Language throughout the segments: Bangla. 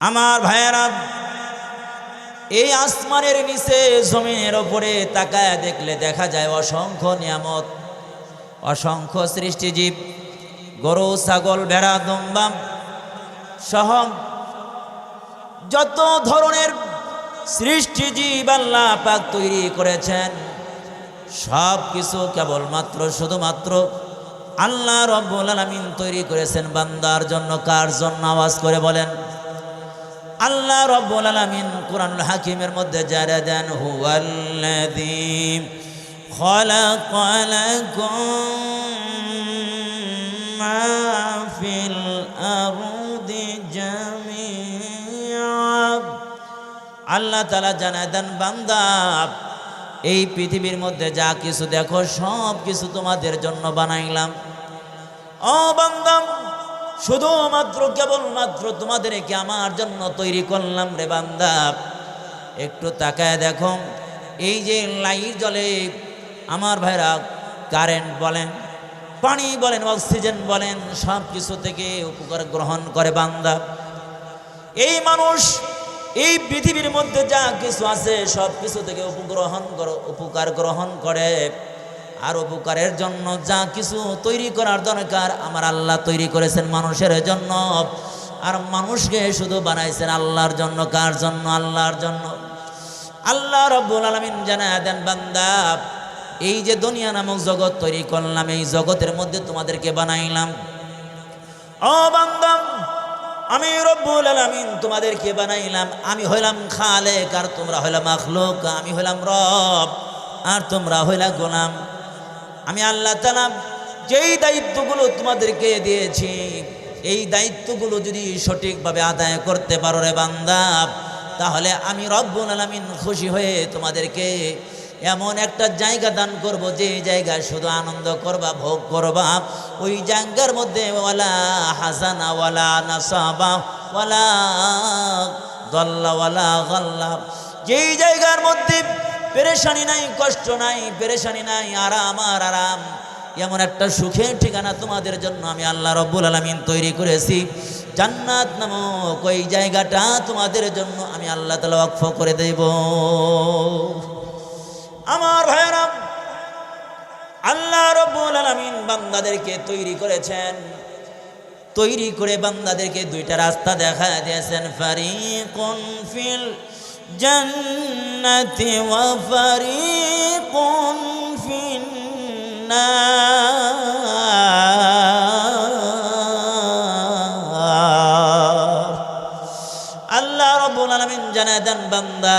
আমার ভাইয়েরা, এই আসমানের নিচে জমিনের ওপরে তাকায় দেখলে দেখা যায় অসংখ্য নিয়ামত, অসংখ্য সৃষ্টিজীব, গরু, ছাগল, ভেড়া দম্বাম সহ যত ধরনের সৃষ্টিজীব আল্লাহ পাক তৈরি করেছেন সব কিছু কেবলমাত্র, শুধুমাত্র আল্লাহ রব্বুল আলামিন তৈরি করেছেন। বান্দার জন্য কার জন্য আওয়াজ করে বলেন? আল্লাহ রব্বুল আলামিন কোরআনুল হাকিমের মধ্যে যারা দেন, হুয়াল্লাযী লাকুম মা ফিল আরদি জামিআ আল্লাহ তাআলা জানায় দেন, বান্দা, এই পৃথিবীর মধ্যে যা কিছু দেখো সব কিছু তোমাদের জন্য বানাইলাম। ও বান্দা শুধুমাত্র কেবলমাত্র তোমাদেরকে আমার জন্য তৈরি করলাম রে বান্দা। একটু তাকায় দেখো। এই যে লাইট জলে আমার ভাইরা কারেন্ট বলেন, পানি বলেন, অক্সিজেন বলেন সব কিছু থেকে উপকার গ্রহণ করে বান্দা। এই মানুষ, এই পৃথিবীর মধ্যে যা কিছু আছে সব কিছু থেকে উপগ্রহণ কর, উপকার গ্রহণ করে। আর উপকারের জন্য যা কিছু তৈরি করার দরকার আমার আল্লাহ তৈরি করেছেন মানুষের জন্য। আর মানুষকে শুধু বানাইছেন আল্লাহর জন্য, কার জন্য? আল্লাহর জন্য। আল্লাহ রব্বুল আলমিন জানা দেন, বান্দা, এই যে দুনিয়া নামক জগৎ তৈরি করলাম, এই জগতের মধ্যে তোমাদেরকে বানাইলাম। ও বান্দা, আমি রব্বুল আলামিন তোমাদেরকে বানাইলাম। আমি হইলাম খালেক, আর তোমরা হইলাম আখলোক আমি হইলাম রব, আর তোমরা হইলা গোলাম। আমি আল্লাহ তালা যেই দায়িত্বগুলো তোমাদেরকে দিয়েছি, এই দায়িত্বগুলো যদি সঠিকভাবে আদায় করতে পারো রে বান্দা, তাহলে আমি রব্বুল আলামিন খুশি হয়ে তোমাদেরকে এমন একটা জায়গা দান করব, যে জায়গায় শুধু আনন্দ করবা, ভোগ করবা। ওই জায়গার মধ্যে ওয়ালা হাসানা, ওয়ালা নাসাবা, ওয়ালা গল্লা ওয়ালা গল্লা। যেই জায়গার মধ্যে পেরেশানি নাই, কষ্ট নাই, পেরেশানি নাই, আরাম আর আরাম। এমন একটা সুখের ঠিকানা তোমাদের জন্য আমি আল্লাহ রব্বুল আলমিন তৈরি করেছি। জান্নাত নামক ওই জায়গাটা তোমাদের জন্য আমি আল্লাহ তালা অক্ষ করে দেব। আমার ভাইয়েরা, আল্লাহ রব্বুল আলামিন বান্দাদেরকে তৈরি করেছেন। তৈরি করে বান্দাদেরকে দুইটা রাস্তা দেখা দিয়েছেন। ফারিকুন ফিল ফিন নার আল্লাহ রব্বুল আলামিন জানায়, দেন বান্দা,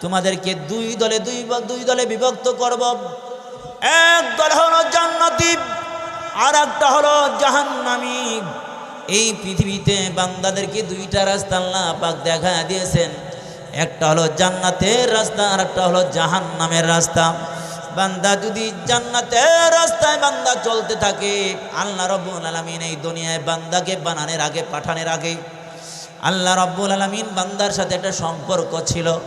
তোমাদেরকে দুই দলে দুই দুই দলে বিভক্ত করব। এক দল হলো জান্নাতি আর একটা হলো জাহান্নামি। এই পৃথিবীতে বান্দাদেরকে দুইটা রাস্তা আল্লাহ পাক দেখা দিয়েছেন। একটা হলো জান্নাতের রাস্তা, আর একটা হলো জাহান্নামের রাস্তা। বান্দা যদি জান্নাতের রাস্তায় বান্দা চলতে থাকে, আল্লাহ রব্বুল আলামিন এই দুনিয়ায় বান্দাকে বানানোর আগে, পাঠানোর আগে, আল্লাহ রব্বুল আলামিন বান্দার সাথে একটা সম্পর্ক ছিল।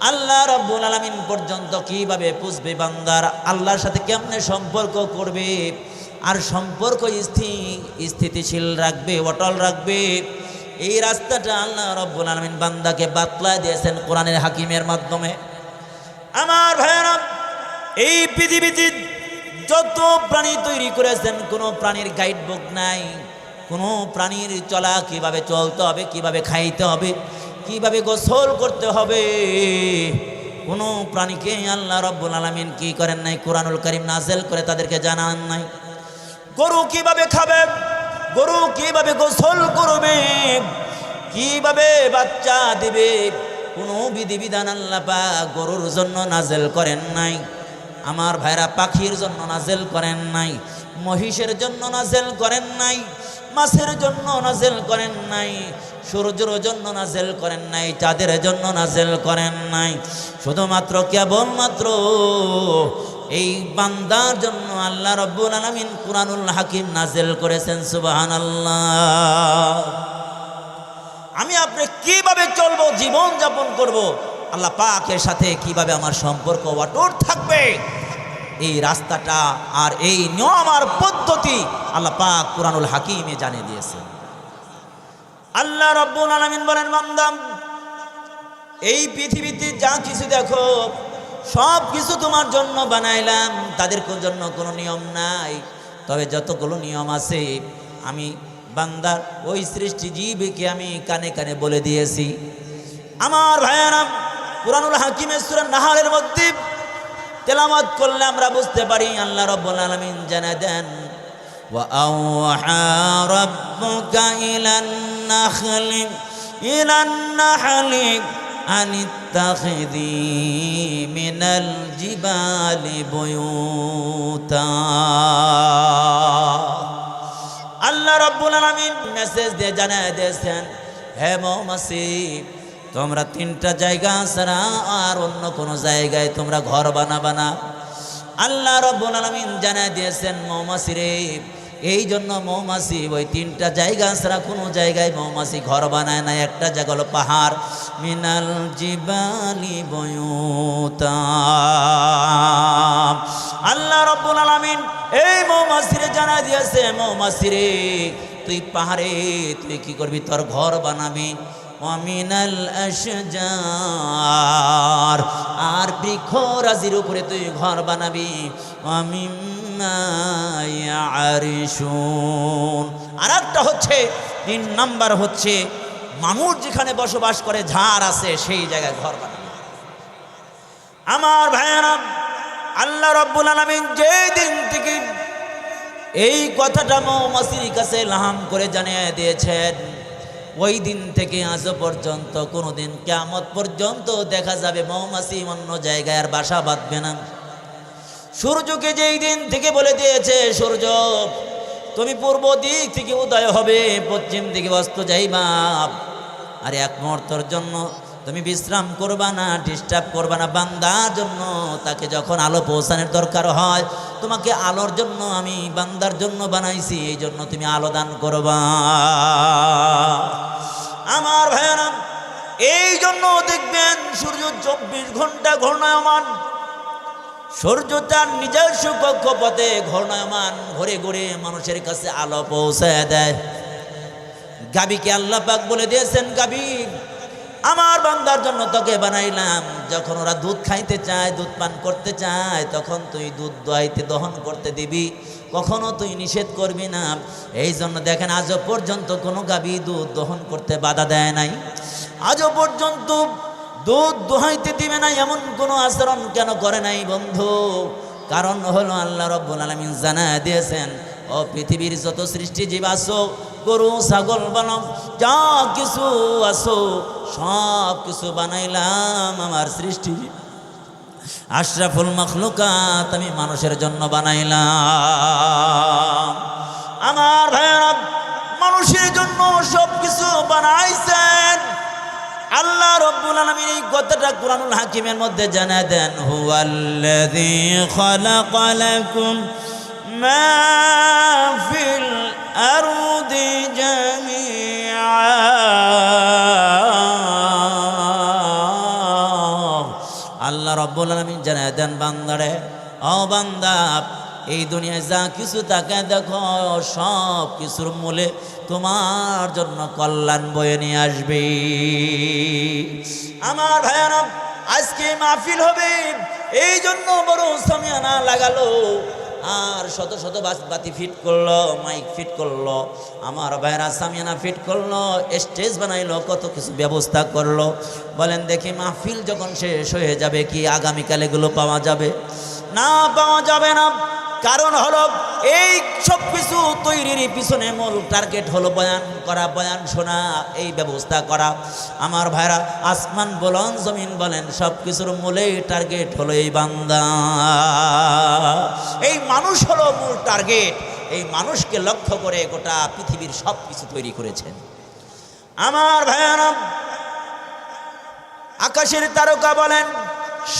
আল্লাহ রব্বুল আলমিন পর্যন্ত কীভাবে পুষবে বান্দার? আল্লাহর সাথে কেমনে সম্পর্ক করবে? আর সম্পর্ক স্থিতিশীল রাখবে, অটল রাখবে। এই রাস্তাটা আল্লাহ রব্বুল আলমিন বান্দাকে বাতলা দিয়েছেন কোরআনের হাকিমের মাধ্যমে। আমার ভাইয়েরা, এই পৃথিবীতে যত প্রাণী তৈরি করেছেন, কোনো প্রাণীর গাইড বুক নাই। কোনো প্রাণীর চলা কীভাবে চলতে হবে, কীভাবে খাইতে হবে, কীভাবে গোসল করতে হবে? কোনো প্রাণীকে আল্লাহ রব্বুল আলমিন কি করেন নাই? কোরআনুল করিম নাজেল করে তাদেরকে জানান নাই। গরু কীভাবে খাবে? গরু কীভাবে গোসল করবে? কীভাবে বাচ্চা দিবে? কোনো বিধিবিধান আল্লাহ পা গরুর জন্য নাজেল করেন নাই। আমার ভাইরা পাখির জন্য নাজেল করেন নাই। মহিষের জন্য নাজেল করেন নাই। মাছের জন্য নাজেল করেন নাই। সূর্যের জন্য নাজেল করেন নাই। চাঁদের জন্য নাজেল করেন নাই। শুধুমাত্র কেবলমাত্র এই বান্দার জন্য আল্লাহ রব্বুল আলমিন কুরআনুল হাকিম নাজেল করেছেন সুবাহান আল্লাহ আমি আপনি কীভাবে চলবো জীবন যাপন করব, আল্লাহ পাকের সাথে কীভাবে আমার সম্পর্ক অটুট থাকবে, এই রাস্তাটা আর এই নিয়ম আর পদ্ধতি আল্লাহ পাক কুরআনুল হাকিমে জানিয়ে দিয়েছে আল্লাহ রব্বুল আলামিন বলেন বান্দাম এই পৃথিবীতে যা কিছু দেখো সব কিছু তোমার জন্য বানাইলাম তাদের কো- জন্য কোনো নিয়ম নাই তবে যতগুলো নিয়ম আছে আমি বান্দার ওই সৃষ্টি জীবকে আমি কানে কানে বলে দিয়েছি আমার ভাইয়ারাম পুরানুল হাকিমের সুরান নাহারের মধ্যে তেলামত করলে আমরা বুঝতে পারি আল্লাহ রব্বুল আলামিন জানা দেন وأوحى ربك إلى النخل إلى النحل আনিত্তাখিদি মিনাল জিবালি বয়ুতা। আল্লাহ রব্বুল আলামিন মেসেজ দিয়ে জানায় দিয়েছেন, হে মৌমাসি তোমরা তিনটা জায়গা ছাড়া আর অন্য কোনো জায়গায় তোমরা ঘর বানাবা না। আল্লাহ রব্বুল আলামিন জানায় দিয়েছেন মৌমাসি রে এই জন্য মৌমাছি, ওই তিনটা জায়গা ছাড়া কোনো জায়গায় মৌমাছি ঘর বানায় না। একটা জায়গা হলো পাহাড়। মিনাল জিবালি বয়ুতা আল্লাহ রব্বুল আলামিন এই মৌমাছিরে জানা দিয়েছে, মৌমাছিরে, তুই পাহাড়ে, তুই কি করবি? তোর ঘর বানাবি। অমিনাল আশজার। আর বৃক্ষ রাজির উপরে তুই ঘর বানাবি। আরিসুন আর একটা হচ্ছে, তিন নাম্বার হচ্ছে মানুষ যেখানে বসবাস করে ঝাড় আছে, সেই জায়গায় ঘর বানাবি। আমার ভাইয়েরা, আল্লাহ রব্বুল আলমিন যে দিন থেকে এই কথাটা মৌমাসির কাছে লাহাম করে জানিয়ে দিয়েছেন ওই দিন থেকে আজ পর্যন্ত, কোনোদিন কেমত পর্যন্ত দেখা যাবে মৌমাছি অন্য জায়গায় আর বাসা বাঁধবে না। সূর্যকে যেই দিন থেকে বলে দিয়েছে, সূর্য, তুমি পূর্ব দিক থেকে উদয় হবে, পশ্চিম দিকে অস্ত যাইবা। আর এক মুহূর্তর জন্য তুমি বিশ্রাম করবা না ডিস্টার্ব করবা না, বান্দার জন্য তাকে যখন আলো পৌঁছানোর দরকার হয়, তোমাকে আলোর জন্য আমি বান্দার জন্য বানাইছি, এই জন্য তুমি আলো দান করবা। আমার ভাইয়ারা, এই জন্য দেখবেন সূর্য চব্বিশ ঘণ্টা ঘূর্ণায়মান, সূর্য তার নিজস্ব কক্ষপথে ঘূর্ণায়মান, ঘুরে ঘুরে মানুষের কাছে আলো পৌঁছায় দেয়। গাবিকে আল্লাহ পাক বলে দিয়েছেন, গাবি আমার বান্দার জন্য তোকে বানাইলাম। যখন ওরা দুধ খাইতে চায়, দুধ পান করতে চায়, তখন তুই দুধ দোয়াইতে দহন করতে দিবি। কখনো তুই নিষেধ করবি না। এই জন্য দেখেন আজও পর্যন্ত কোনো গাবি দুধ দহন করতে বাধা দেয় নাই। আজও পর্যন্ত দুধ দোহাইতে দিবে না, এমন কোনো আচরণ কেন করে নাই বন্ধু? কারণ হলো আল্লাহ রব্বুল আলমিন জানা দিয়েছেন ও পৃথিবীর যত সৃষ্টি জীব আসো, গরু, ছাগল বানম যা কিছু আসো, সব কিছু বানাইলাম আমার সৃষ্টি। আশরাফুল মখলুকাত আমি মানুষের জন্য বানাইলাম। আমার ভাইয়েরা, মানুষের জন্য সব কিছু বানাইছেন। আল্লাহ রব্বুল আলামিন এই কথাটা কুরআনুল হাকিমের মধ্যে জানা দেন, হুয়াল্লাযী খালাকালাকুম মা ফিল আরদি জামিআ আল্লাহ রব্বুল আলামিন জানা দেন বান্দারে, ও বান্দা, এই দুনিয়ায় যা কিছু তাকে দেখো, সব কিছুর মূলে তোমার জন্য কল্যাণ বয়ে নিয়ে আসবে। আমার ভাইয়ারা, আজকে মাহফিল হবে, এই জন্য বড় সামিয়ানা লাগালো। আর শত শত বাতি ফিট করল, মাইক ফিট করল, আমার ভাইরা সামিয়ানা ফিট করল, স্টেজ বানাইলো, কত কিছু ব্যবস্থা করল। বলেন দেখি মাহফিল যখন শেষ হয়ে যাবে কি আগামীকাল এগুলো পাওয়া যাবে? না পাওয়া যাবে না। কারণ হলো এই সব কিছু তৈরির পিছনে মূল টার্গেট হলো বয়ান করা, বয়ান শোনা, এই ব্যবস্থা করা। আমার ভাইরা, আসমান বলেন, জমিন বলেন সব কিছুর মূলেই টার্গেট হলো এই বান্দা। এই মানুষ হলো মূল টার্গেট এই মানুষকে লক্ষ্য করে গোটা পৃথিবীর সব কিছু তৈরি করেছেন। আমার ভাইয়ারা আকাশের তারকা বলেন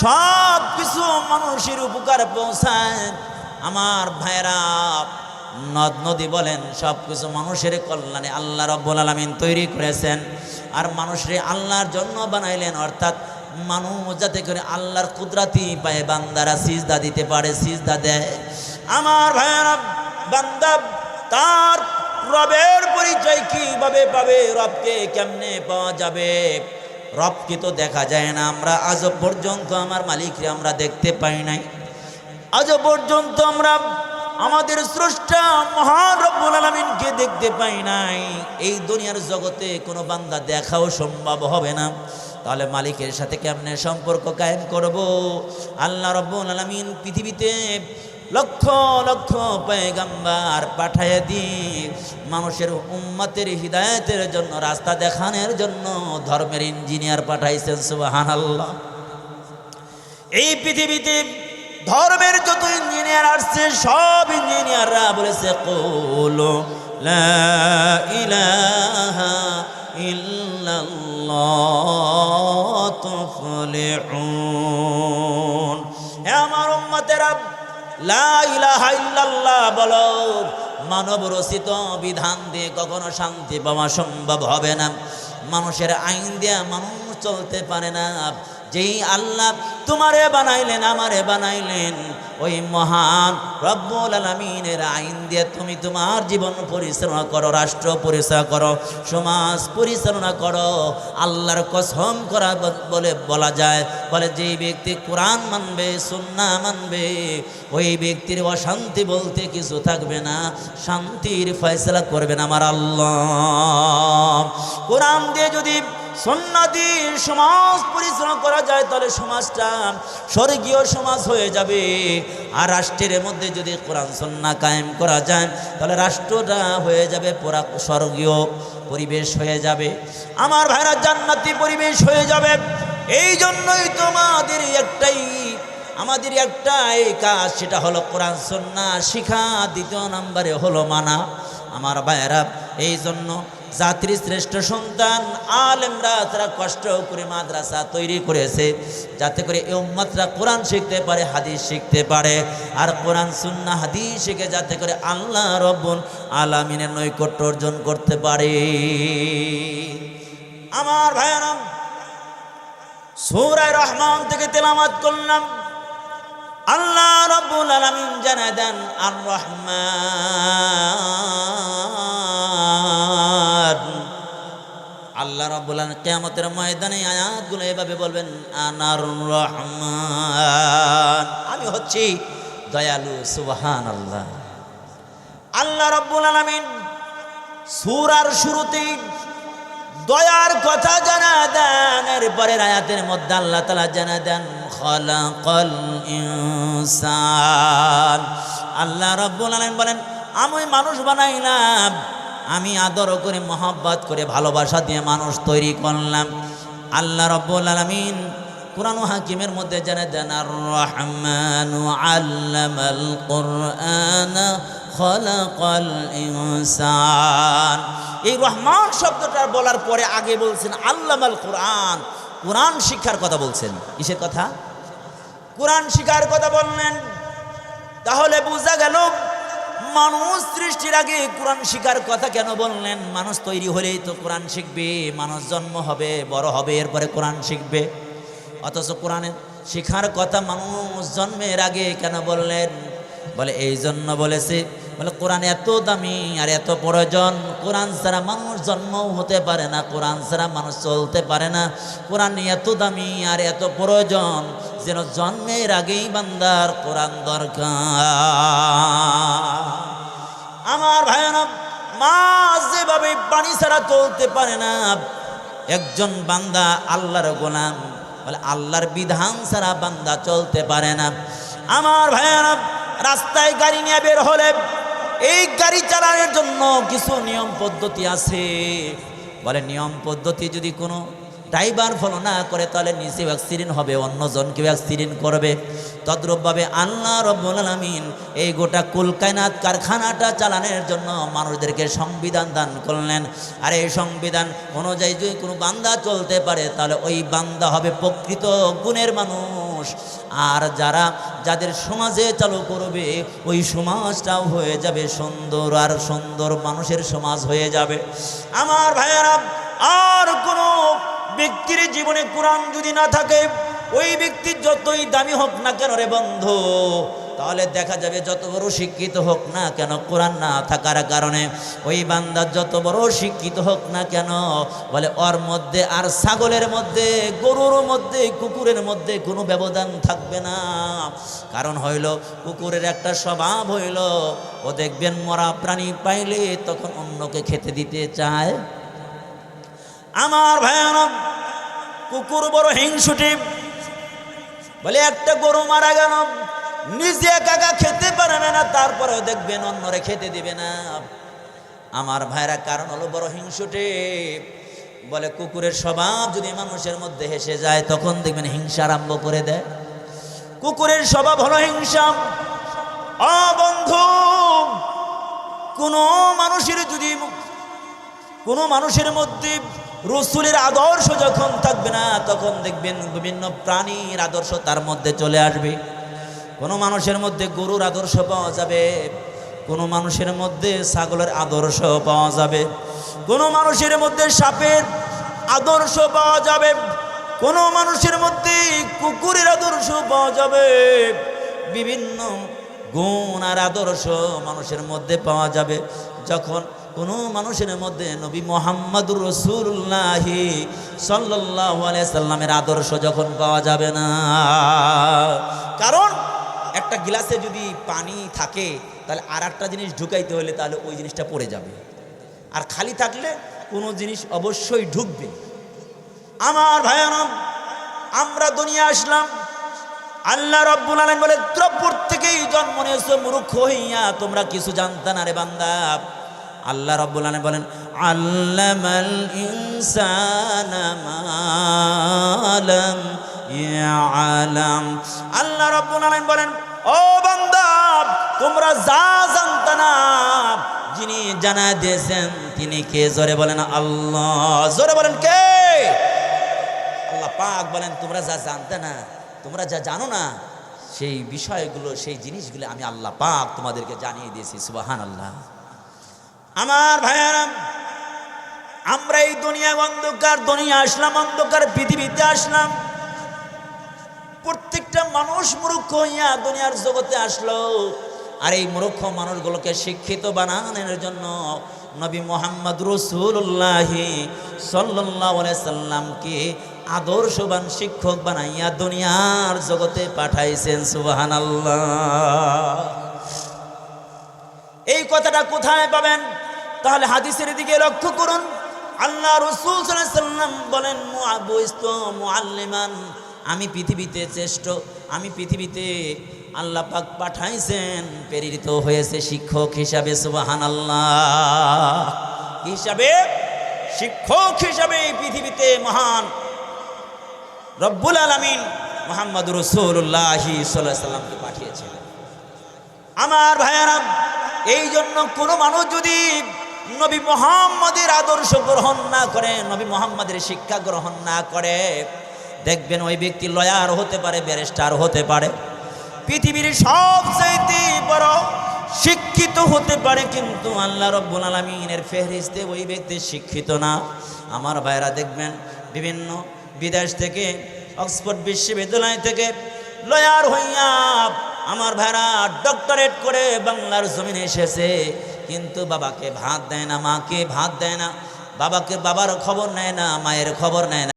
সব কিছু মানুষের উপকার পৌঁছায়। আমার ভাইরা নদ নদী বলেন সব কিছু মানুষের কল্যাণে আল্লাহ রব্বুল আলমিন তৈরি করেছেন। আর মানুষের আল্লাহর জন্য বানাইলেন, অর্থাৎ মানুষ যাতে করে আল্লাহর কুদরাতি পায়ে বান্দারা সিজদা দিতে পারে, সিজদা দেয়। আমার ভাইরা বান্দা, তার রবের পরিচয় কীভাবে পাবে, রবকে কেমনে পাওয়া যাবে? রবকে তো দেখা যায় না, আমরা আজও পর্যন্ত আমার মালিককে আমরা দেখতে পাই নাই। আজও পর্যন্ত আমরা আমাদের স্রষ্টা মহান রব্বুল আলমিনকে দেখতে পাই নাই। এই দুনিয়ার জগতে কোনো বান্দা দেখাও সম্ভব হবে না। তাহলে মালিকের সাথে কেমনে সম্পর্ক কায়েম করব? আল্লাহ রব্বুল আলমিন পৃথিবীতে লক্ষ লক্ষ পেগাম্বার পাঠায় দিয়ে মানুষের উম্মতের হৃদায়তের জন্য, রাস্তা দেখানোর জন্য ধর্মের ইঞ্জিনিয়ার পাঠাইছেন সুবাহান আল্লাহ এই পৃথিবীতে ধর্মের যত ইঞ্জিনিয়ার আসছে, সব ইঞ্জিনিয়াররা বলেছে, কৌলো আমার উম্মতেরা, লা ইলাহা ইল্লাল্লাহ বলো মানব রচিত বিধান দিয়ে কখনো শান্তি পাওয়া সম্ভব হবে না। মানুষের আইন দিয়ে মানুষ চলতে পারে না। যেই আল্লাহ তোমারে বানাইলেন, আমারে বানাইলেন, ওই মহান রব্বুল আলমিনের আইন দিয়ে তুমি তোমার জীবন পরিচালনা করো, রাষ্ট্র পরিচালনা করো, সমাজ পরিচালনা করো। আল্লাহর কসম করা বলে বলা যায়, বলে যেই ব্যক্তি কোরআন মানবে, সুন্না মানবে, ওই ব্যক্তির অশান্তি বলতে কিছু থাকবে না, শান্তির ফয়সলা করবেন আমার আল্লাহ। কোরআন দিয়ে যদি সন্ন্যাদির সমাজ পরিচালনা করা যায়, তাহলে সমাজটা স্বর্গীয় সমাজ হয়ে যাবে। আর রাষ্ট্রের মধ্যে যদি কোরআন সন্না কায়েম করা যায়, তাহলে রাষ্ট্রটা হয়ে যাবে, পুরা স্বর্গীয় পরিবেশ হয়ে যাবে। আমার ভাইরা জান্নাতি পরিবেশ হয়ে যাবে। এই জন্যই তোমাদের একটাই, আমাদের একটাই কাজ, সেটা হলো কোরআন সন্না শিখা। দ্বিতীয় নম্বরে হলো মানা। আমার ভাইয়েরা এই জন্য জাতির শ্রেষ্ঠ সন্তান আলেমরা তারা কষ্ট করে মাদ্রাসা তৈরি করেছে, যাতে করে এই উম্মতরা কোরআন শিখতে পারে, হাদিস শিখতে পারে। আর কোরআন সুন্না হাদিস শিখে যাতে করে আল্লাহ রব্বুল আলামিনের নৈকট্য অর্জন করতে পারে। আমার ভাইয়ারাম সূরা রহমান থেকে তেলামাত করলাম। আল্লাহ রব্বুল আলামিন জানায় দেন আর রহমান আল্লাহ রব্বুল আলামিন কিয়ামতের ময়দানে আয়াতগুলো এভাবে বলবেন আনার রহমান। আমি হচ্ছি দয়ালু সুবহান আল্লাহ আল্লাহ রব্বুল আলামিন সূরার শুরুতেই দয়ার কথা জানা দেন, এরপরের আয়াতের মধ্যে আল্লাহ তালা জানা দেন, খলাকল ইনসান। আল্লাহ রব্বুল আলামিন বলেন, আমি মানুষ বানাইলাম আমি আদর করে, মহব্বত করে, ভালোবাসা দিয়ে মানুষ তৈরি করলাম। আল্লাহ রব্বুল আলামিন কোরআন হাকিমের মধ্যে জানা দেন রহমান আল্লামাল কোরআন ইনসান। এই রহমান শব্দটা বলার পরে আগে বলছেন, আল্লামাল কোরআন। কোরআন শিক্ষার কথা বলছেন। কিসের কথা? কোরআন শিক্ষার কথা বললেন। তাহলে বোঝা গেল মানুষ সৃষ্টির আগে কোরআন শিখার কথা কেন বললেন? মানুষ তৈরি হলেই তো কোরআন শিখবে, মানুষ জন্ম হবে, বড় হবে, এরপরে কোরআন শিখবে। অথচ কোরআনের শিখার কথা মানুষ জন্মের আগে কেন বললেন? বলে, এই জন্য বলেছে বলে, কোরআন এত দামি আর এত প্রয়োজন কোরআন ছাড়া মানুষ জন্মও হতে পারে না, কোরআন ছাড়া মানুষ চলতে পারে না। কোরআন এত দামি আর এত প্রয়োজন যেন জন্মের আগেই বান্দার কোরআন দরকার। আমার ভাইয়ারা মাছ যেভাবে পানি ছাড়া চলতে পারে না, একজন বান্দা আল্লাহর গোলাম, বলে, আল্লাহর বিধান ছাড়া বান্দা চলতে পারে না। আমার ভাইয়ারা, রাস্তায় গাড়ি নিয়ে বের হলে এই গাড়ি চালানোর জন্য কিছু নিয়ম পদ্ধতি আছে। বলে নিয়ম পদ্ধতি যদি কোনো ড্রাইভার ফলো না করে, তাহলে নিজেও অ্যাক্সিডেন্ট হবে, অন্যজনকেও অ্যাক্সিডেন্ট করবে। তদ্রূপভাবে আল্লাহ রব্বুল আলামিন এই গোটা কুলকায়নাত কারখানাটা চালানোর জন্য মানুষদেরকে সংবিধান দান করলেন। আর এই সংবিধান অনুযায়ী যদি কোনো বান্দা চলতে পারে, তাহলে ওই বান্দা হবে প্রকৃত গুণের মানুষ। আর যারা, যাদের সমাজে চালু করবে, ওই সমাজটাও হয়ে যাবে সুন্দর, আর সুন্দর মানুষের সমাজ হয়ে যাবে। আমার ভাইয়েরা, আর কোনো ব্যক্তির জীবনে কোরআন যদি না থাকে, ওই ব্যক্তি যতই দামি হোক না কেন রে বন্ধু তাহলে দেখা যাবে যত বড় শিক্ষিত হোক না কেন, কোরআন না থাকার কারণে ওই বান্দার যত বড় শিক্ষিত হোক না কেন, বলে ওর মধ্যে আর ছাগলের মধ্যে, গরুর মধ্যে, কুকুরের মধ্যে কোনো ব্যবধান থাকবে না। কারণ হইল, কুকুরের একটা স্বভাব হইল, ও দেখবেন মরা প্রাণী পাইলে তখন অন্যকে খেতে দিতে চায়। আমার ভয়ানক কুকুর বড় হিংসুটি, বলে একটা গরু মারা গেল নিজে একা খেতে পারবে না তারপরেও দেখবেন অন্যরে খেতে দিবে না। আমার ভাইরা কারণ হলো বড় হিংসুটে। বলে, কুকুরের স্বভাব যদি মানুষের মধ্যে হেসে যায়, তখন দেখবেন হিংসা আরম্ভ করে দেয়। কুকুরের স্বভাব হলো হিংসা। অ বন্ধু, কোনো মানুষের যদি কোনো মানুষের মধ্যে রসুলের আদর্শ যখন থাকবে না, তখন দেখবেন বিভিন্ন প্রাণীর আদর্শ তার মধ্যে চলে আসবে। কোনো মানুষের মধ্যে গরুর আদর্শ পাওয়া যাবে, কোনো মানুষের মধ্যে ছাগলের আদর্শ পাওয়া যাবে, কোনো মানুষের মধ্যে সাপের আদর্শ পাওয়া যাবে, কোনো মানুষের মধ্যে কুকুরের আদর্শ পাওয়া যাবে, বিভিন্ন গুণ আর আদর্শ মানুষের মধ্যে পাওয়া যাবে। যখন কোনো মানুষের মধ্যে নবী মোহাম্মদুর রসুল্লাহি সাল্লাহ সাল্লামের আদর্শ যখন পাওয়া যাবে না, কারণ একটা গ্লাসে যদি পানি থাকে, তাহলে আর একটা জিনিস ঢুকাইতে হলে তাহলে ওই জিনিসটা পড়ে যাবে। আর খালি থাকলে কোনো জিনিস অবশ্যই ঢুকবে। আমার ভায়ানম আমরা দুনিয়া আসলাম। আল্লাহ রব্বুল আলম বলে, দ্রব্যর থেকেই জন্ম নিয়েছো, মূর্খ হইয়া তোমরা কিছু জানতা না রে বান্দা। আল্লাহ রব্বুল আলম বলেন, আল্লামাল ইনসানা ইয়ালাম। আল্লাহ রব্বুল আলম বলেন, ও বান্দা, তোমরা যা জানতা না, যিনি জানা দিয়েছেন, তিনি কে? জোরে বলেন আল্লাহ। জোরে বলেন কে? আল্লাহ পাক বলেন, তোমরা যা জানতে না, তোমরা যা জানো না, সেই বিষয়গুলো, সেই জিনিসগুলো আমি আল্লাহ পাক তোমাদেরকে জানিয়ে দিয়েছি সুবাহান আল্লাহ আমার ভাইয়ারা, আমরা এই দুনিয়া অন্ধকার, দুনিয়া আসলাম অন্ধকার, পৃথিবীতে আসলাম। প্রত্যেকটা মানুষ মূর্খ হইয়া দুনিয়ার জগতে আসলো। আর এই মূর্খ মানুষগুলোকে শিক্ষিত বানানোর জন্য নবী মোহাম্মদ রসুল্লাহি সাল্লাহ সাল্লামকে আদর্শবান শিক্ষক বানাইয়া দুনিয়ার জগতে পাঠাইছেন সুবাহান এই কথাটা কোথায় পাবেন? তাহলে হাদিসের দিকে লক্ষ্য করুন। আল্লাহ রসুল সাল্লাম বলেন মুআবুইস্ত মুআল্লিমান। আমি পৃথিবীতে শ্রেষ্ঠ, আমি পৃথিবীতে আল্লাহ পাক পাঠাইছেন, প্রেরিত হয়েছে শিক্ষক হিসাবে সুবাহান আল্লাহ হিসাবে? শিক্ষক হিসাবে পৃথিবীতে মহান রব্বুল আলমিন মোহাম্মদ রসুল্লাহি সাল্লামকে পাঠিয়েছিলেন। আমার ভাইয়ারা এই জন্য কোনো মানুষ যদি নবী মোহাম্মদের আদর্শ গ্রহণ না করে, নবী মোহাম্মদের শিক্ষা গ্রহণ না করে দেখবেন ওই ব্যক্তি লয়ার হতে পারে, ব্যারিস্টার হতে পারে। পৃথিবীর সবচাইতে বড় শিক্ষিত হতে পারে কিন্তু আল্লাহ রব্বুল আলমিনের ফেহরিস্তে ওই ব্যক্তি শিক্ষিত না। আমার ভাইরা দেখবেন বিভিন্ন বিদেশ থেকে, অক্সফোর্ড বিশ্ববিদ্যালয় থেকে লয়ার হইয়া আমার ভাইরা ডক্টরেট করে বাংলার জমিনে এসেছে। কিন্তু বাবাকে ভাত দেয় না, মাকে ভাত দেয় না, বাবাকে বাবার খবর নেয় না, মায়ের খবর নেয় না।